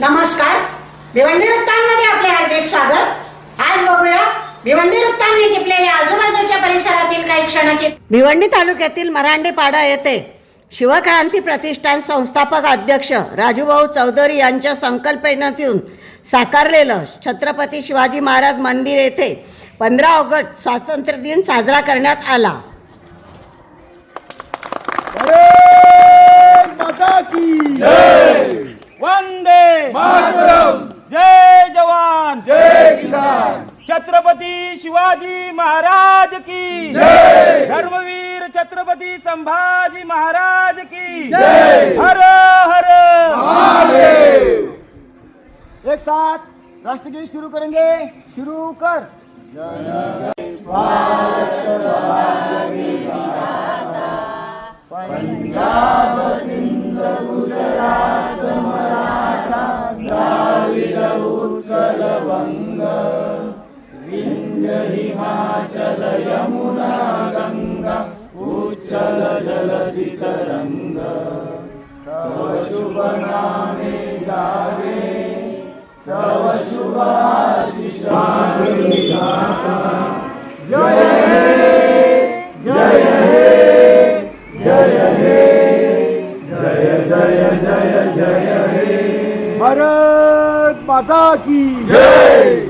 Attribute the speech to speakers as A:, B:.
A: नमस्कार. भिवंडी वृत्तांमध्ये आपले हार्दिक स्वागत. आज बघूया भिवंडी वृत्तांनी टिपलेल्या आजूबाजूच्या परिसरातील काही क्षणाचे
B: भिवंडी तालुक्यातील मरांडेपाडा येथे शिवक्रांती प्रतिष्ठान संस्थापक अध्यक्ष राजूभाऊ चौधरी यांच्या संकल्पनेतून साकारलेलं छत्रपती शिवाजी महाराज मंदिर येथे पंधरा ऑगस्ट स्वातंत्र्य दिन साजरा करण्यात आला
C: भारत माता की
D: वंदे मातरम जय जवान जय किसान। छत्रपती शिवाजी महाराज की। जय। धर्मवीर छत्रपती संभाजी महाराज की। जय। हर हर। महादेव।
E: एक साथ राष्ट्रगीत शुरू करेंगे। शुरू कर। ङ्ग हिमाचल यमुना गङ्गा उच्चल जलधि तरङ्ग तव शुभनामे गावे तव गलित
C: जय जय जय हे जय जय जय जय भारत माता की जय।